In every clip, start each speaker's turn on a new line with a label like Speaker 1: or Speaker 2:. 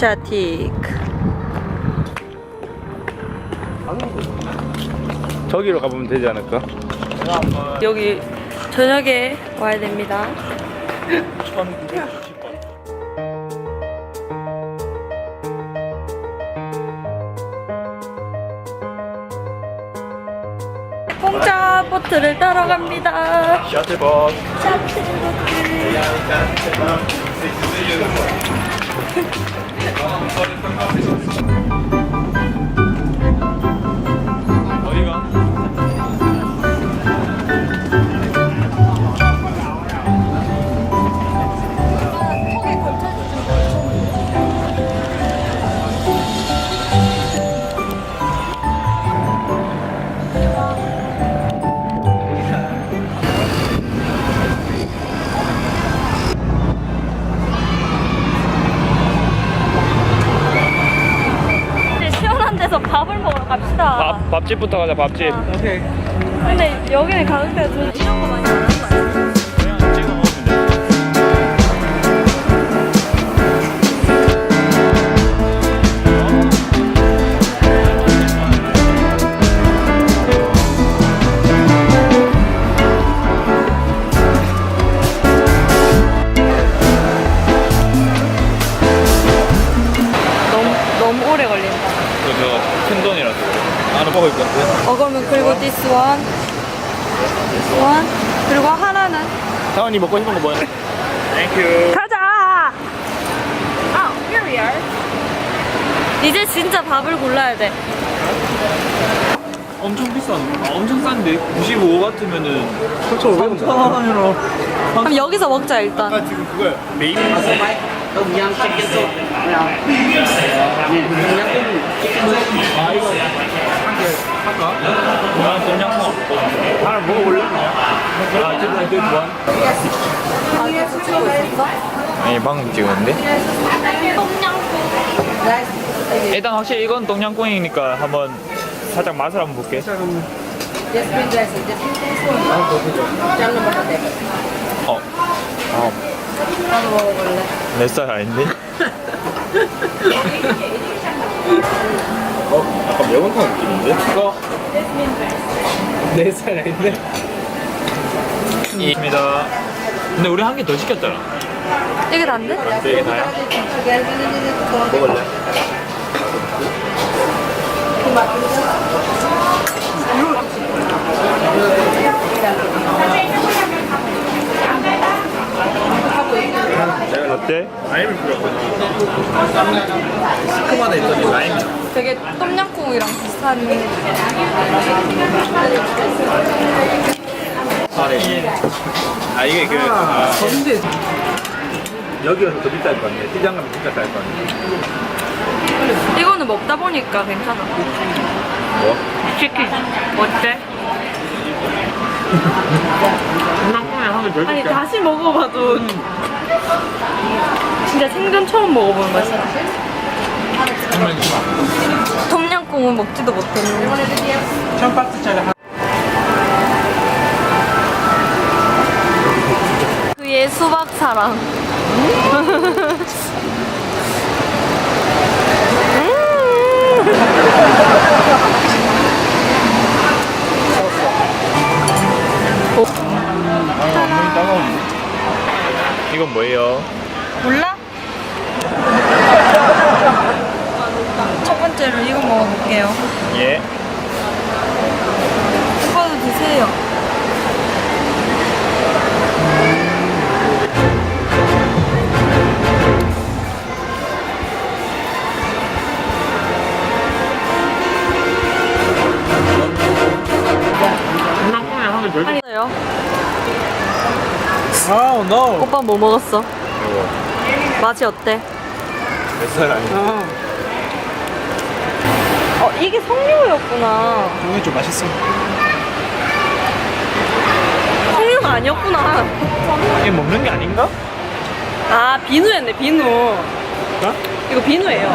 Speaker 1: 아시아티크.
Speaker 2: 저기로 가보면 되지 않을까?
Speaker 1: 여기 저녁에 와야 됩니다.
Speaker 2: 1990번.
Speaker 1: 공짜 보트를 따러 갑니다.
Speaker 2: 셔틀버스. 어디가?
Speaker 1: 이제 시원한 데서 밥을 먹으러 갑시다.
Speaker 2: 밥, 밥집부터 가자, 밥집.
Speaker 1: 근데 여기는 가격대가 좀 이런 거 많이
Speaker 2: 먹을 건데.
Speaker 1: 어 그러면 그리고 this one, this one 그리고 하나는
Speaker 2: 사원이 먹고 싶은 거 뭐야? 땡큐.
Speaker 1: 가자. 아, here we are. 이제 진짜 밥을 골라야 돼.
Speaker 3: 엄청 비싼, 아, 엄청 싼데 95 같으면은
Speaker 2: 3,500원.
Speaker 3: 3,000원이라
Speaker 1: 그럼 여기서 먹자 일단.
Speaker 2: 아, 지금 그거야. 메 인.
Speaker 3: 난 똠양꿍
Speaker 2: 하나 먹어볼래?
Speaker 3: 아 진짜 되게 좋아
Speaker 1: 아, 계속 찍고 있었어?
Speaker 2: 아니, 방금 찍었는데?
Speaker 3: 일단 확실히 이건 똠양꿍이니까 한번 살짝 맛을 한번 볼게 어, 어,
Speaker 1: 나도 먹어볼래.
Speaker 3: 내 스타일 아닌데?
Speaker 2: 어, 약간 매운탕 느낌인데?
Speaker 3: 이거 내 스타일 아닌데? 입니다 근데 우리 한 개 더 시켰잖아
Speaker 1: 이게 난데?
Speaker 3: 이게 다야?
Speaker 2: 먹을래?
Speaker 3: 어때?
Speaker 2: 라임을 뿌렸구나. 시큼하다 했더니 라임이야.
Speaker 1: 되게 똠양꿍이랑 비슷한.
Speaker 2: 아, 이게 그. 아, 여기 가서 더 비쌀 거 아니야? 시장 가면 진짜 쌀거 아니야?
Speaker 1: 이거는 먹다 보니까 괜찮아.
Speaker 2: 뭐?
Speaker 1: 치킨. 어때? 아니? 다시 먹어봐도 진짜 생전 처음 먹어보는 맛이야. 똠양꿍은 먹지도 못했는데. 그의 수박 사랑.
Speaker 3: Oh no
Speaker 1: 오빠 뭐 먹었어?
Speaker 2: 이거.
Speaker 1: 맛이 어때?
Speaker 2: 몇살 아니야?
Speaker 1: 어 이게 석류였구나.
Speaker 3: 이게 좀 맛있어
Speaker 1: 석류가 아니었구나.
Speaker 3: 이게 먹는 게 아닌가?
Speaker 1: 아 비누였네 비누.
Speaker 3: 어?
Speaker 1: 이거 비누예요.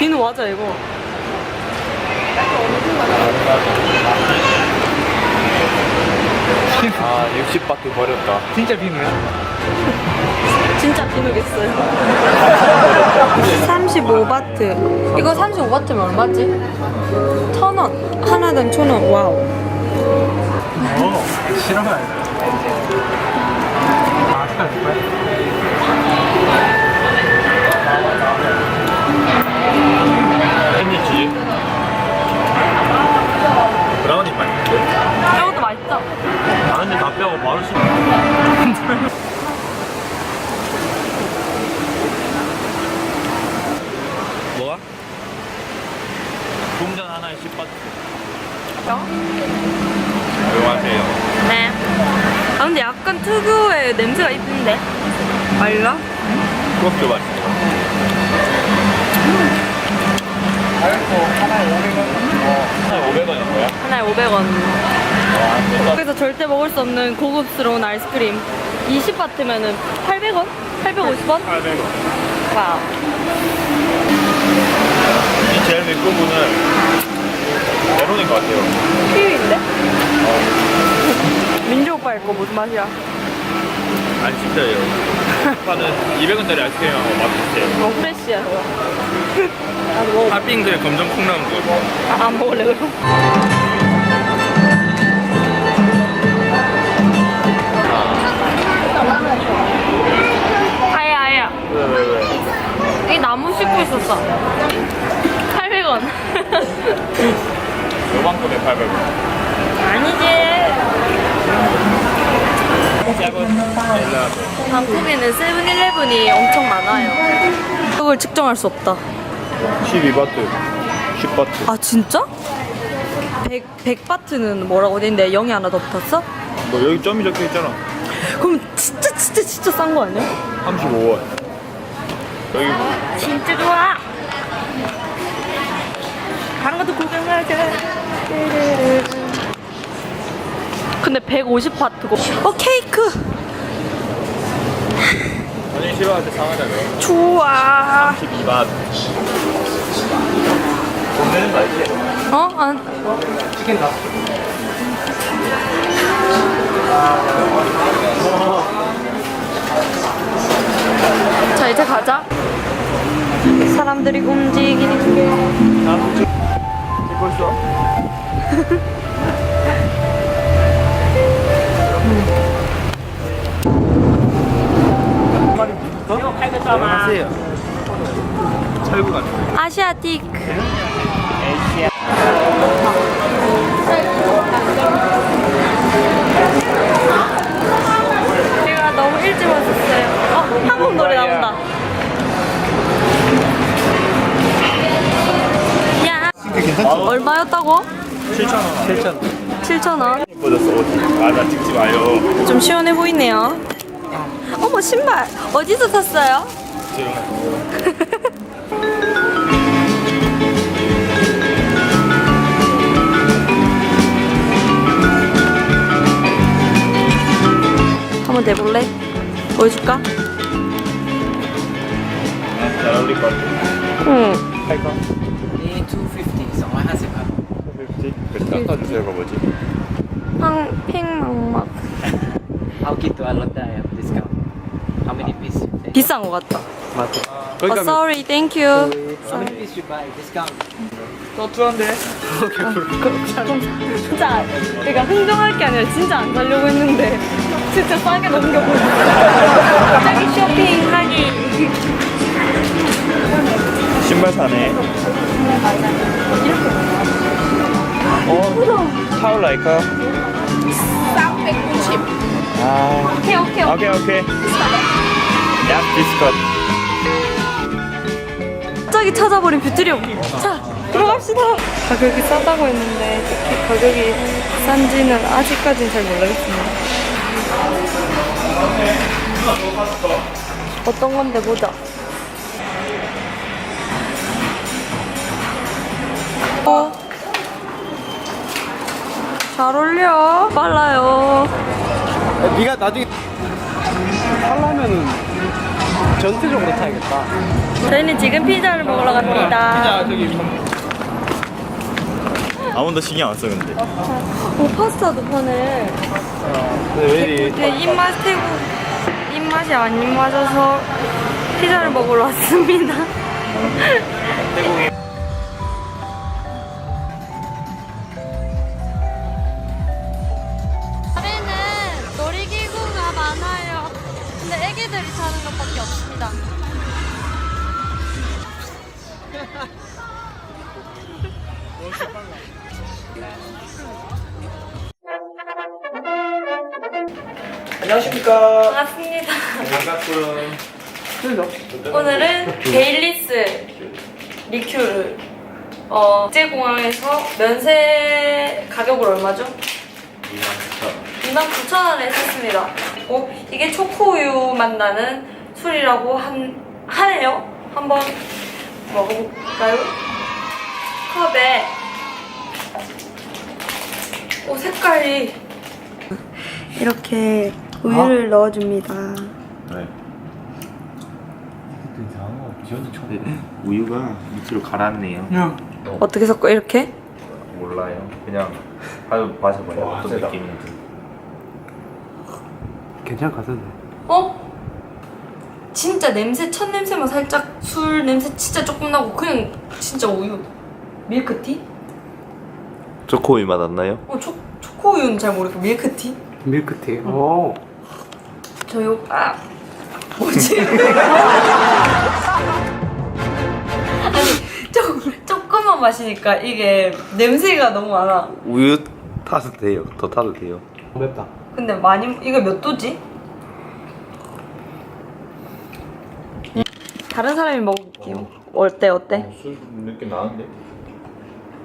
Speaker 1: 비누 맞아 이거.
Speaker 2: 아 60바트 버렸다
Speaker 3: 진짜 비누야?
Speaker 1: 진짜 비누겠어요. 35바트. 이거 35바트면 얼마지? 천 원. 하나당 천 원. 와우.
Speaker 2: 어 싫어요 햄리치 바로 씹어 뭐가? 동전 하나에 10바트 이용하세요
Speaker 1: 네. 아 근데 약간 특유의 냄새가 있는데. 말라?
Speaker 2: 그것도 맛있어 하나에 500원인 거야?
Speaker 1: 하나에 500원.
Speaker 2: 와
Speaker 1: 여기서 절대 먹을 수 없는 고급스러운 아이스크림. 20바트면은 800원? 850원?
Speaker 2: 800원
Speaker 1: 와우.
Speaker 2: 이 제일 내 부분은 메론인 것 같아요
Speaker 1: 키위인데? 민주 오빠 이거 무슨 맛이야?
Speaker 2: 아니 진짜예요 오빠는 200원짜리 아이스크림하고 맛 비슷해
Speaker 1: 어, 프레쉬야.
Speaker 2: 팥빙수에 검정 콩나물 거
Speaker 1: 아, 안 먹을래, 그럼? 이 나무 씹고 있었어. 800원.
Speaker 2: 요만큼에 800원
Speaker 1: 아니지. 한국에는 세븐일레븐이 엄청 많아요. 그걸 측정할 수 없다.
Speaker 2: 12바트 10바트
Speaker 1: 아, 진짜? 100, 100바트는 뭐라고 돼 있는데 0이 하나 더 붙었어?
Speaker 2: 뭐 여기 점이 적혀 있잖아
Speaker 1: 그럼 진짜 진짜 진짜 싼 거 아니야?
Speaker 2: 35원 여기 뭐
Speaker 1: 진짜 좋아. 것도 구경하자. 근데 150바트고. 어 케이크.
Speaker 2: 아니 싫어한테 상하잖아요
Speaker 1: 좋아.
Speaker 2: 12바 돈 내는 거 알지?
Speaker 1: 어? 안. 자 사람들이 움직이는 게.
Speaker 2: 안녕하세요 철구 같은
Speaker 1: 아시아틱. 제가 얼마였다고?
Speaker 2: 7,000원 7,000원
Speaker 1: 7,000원.
Speaker 2: 예뻐졌어 옷이 아 나 찍지 마요
Speaker 1: 좀 시원해 보이네요. 어머, 신발. 어디서 샀어요? 한번 내볼래? 보여줄까?
Speaker 2: 아, 잘 어울릴 것 같아
Speaker 1: 응.
Speaker 2: 할까? 닦아주세요, 아버지.
Speaker 1: 팡, 팽망막.
Speaker 4: How cute to alot tayo this cup. How many piece?
Speaker 1: 비싼 거 같다. 맞아. 거기 Oh, 가면 sorry, thank you.
Speaker 4: How many piece you buy? Discount.
Speaker 2: 더 투한데.
Speaker 1: 진짜 내가 흥정할 게 아니라 진짜 안 사려고 했는데 진짜 싸게 넘겨버렸어. 갑자기 쇼핑하기.
Speaker 2: 신발 사네. 이렇게. 어 타올 라이카
Speaker 1: 싹 190.
Speaker 2: 아
Speaker 1: 오케이, 오케이, 오케이.
Speaker 2: 오케이 오케이 약 디스컷
Speaker 1: 갑자기 찾아버린 뷰트리움. 자, 들어갑시다. 가격이 싸다고 했는데 특히 가격이 싼지는 아직까지는 잘 모르겠습니다. 어떤 건데 보자. 어? 잘 어울려. 빨라요.
Speaker 5: 네가 나중에 하려면은 전체적으로 타야겠다.
Speaker 1: 저희는 지금 피자를 먹으러 갑니다.
Speaker 2: 저기 아무도 신경 안 써 근데.
Speaker 1: 오 파스타도 파네.
Speaker 2: 근데 왜 이리
Speaker 1: 근데 입맛 태국 입맛이 안 입맞아서 피자를 먹으러 왔습니다.
Speaker 6: 애기들이 타는 것밖에 없습니다.
Speaker 3: 안녕하십니까.
Speaker 1: 반갑습니다.
Speaker 3: 반갑군.
Speaker 1: 오늘은 베일리스 리큐를 어, 국제공항에서 면세 가격을 얼마죠? 29,000원에 샀습니다. 어, 이게 초코우유 맛 나는 술이라고 한, 하네요. 한번 먹어볼까요? 컵에 오 색깔이 이렇게 우유를 넣어줍니다.
Speaker 2: 네. 우유가 밑으로 가라앉네요.
Speaker 1: 어떻게 섞어 이렇게?
Speaker 2: 몰라요. 그냥 한번 마셔봐요. 어떤 느낌인지.
Speaker 5: 괜찮을 것 같은데.
Speaker 1: 어? 진짜 냄새 첫 냄새만 살짝 술 냄새 진짜 조금 나고 그냥 진짜 우유 밀크티?
Speaker 2: 초코우유 맛 안 나요?
Speaker 1: 어 초, 초코우유는 잘 모르겠고 밀크티?
Speaker 5: 밀크티. 오.
Speaker 1: 저요 아 뭐지? 아니 조, 조금만 마시니까 이게 냄새가 너무 많아
Speaker 2: 우유 타도 돼요. 더 타도 돼요.
Speaker 5: 맵다.
Speaker 1: 근데 많이 이거 몇 도지? 다른 사람이 먹어볼게요 어때 어때?
Speaker 2: 술 느낌 나는데?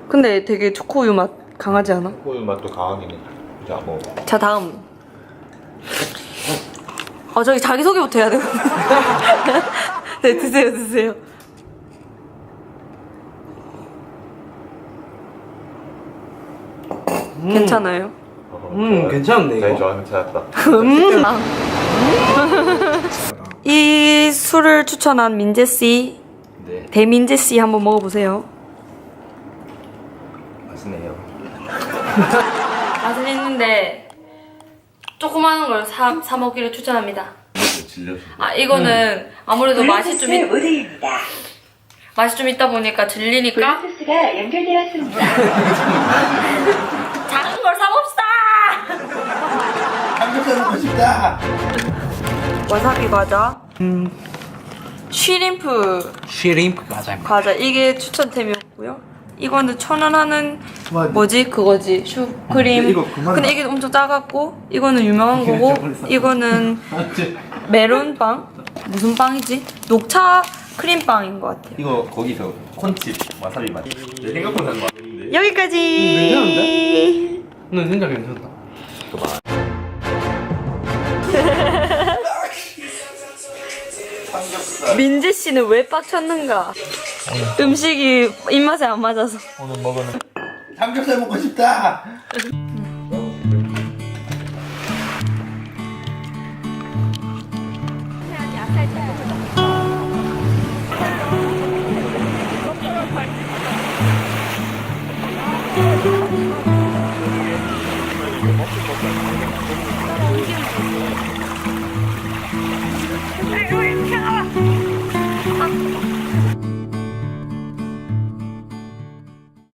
Speaker 1: 근데 되게 초코우유 맛 강하지 않아?
Speaker 2: 초코우유 맛도 강하긴 해. 자, 뭐.
Speaker 1: 자 다음 어 저기 자기 소개부터 해야 되거든요 네 드세요 드세요 괜찮아요?
Speaker 5: 음, 괜찮은데, 이거?
Speaker 2: 저한테 찾았다.
Speaker 1: 음. 아. 이 술을 추천한 민재 씨
Speaker 2: 네.
Speaker 1: 대민재 씨 한번 먹어보세요
Speaker 2: 맛있네요.
Speaker 1: 맛은 있는데 조그마한 걸 사, 사 먹기를 추천합니다
Speaker 2: 질려.
Speaker 1: 아 이거는 아무래도 맛이 좀 있. 맛이 좀 있다 보니까 질리니까
Speaker 7: 블루투스가 연결되었습니다.
Speaker 1: 작은 걸 사봅시다.
Speaker 2: 삼겹살 먹고 싶다!
Speaker 1: 와사비 과자. 음. 쉬림프
Speaker 5: 쉬림프 과자.
Speaker 1: 과자 이게 추천템이었고요. 이거는 천 원 하는 뭐지 그거지 슈크림.
Speaker 2: 이거 그만
Speaker 1: 근데 이게 엄청 작았고 이거는 유명한 거고 이거는 메론빵 무슨 빵이지? 녹차 크림빵인 것 같아요.
Speaker 2: 이거 거기서 콘칩 와사비 맛. 내 생각보다 맛있는데.
Speaker 1: 여기까지.
Speaker 5: 괜찮은데? 는 진짜 괜찮다.
Speaker 1: 민재 씨는 왜 빡쳤는가? 음식이 입맛에 안 맞아서.
Speaker 3: 오늘 먹은
Speaker 2: 삼겹살 먹고 싶다!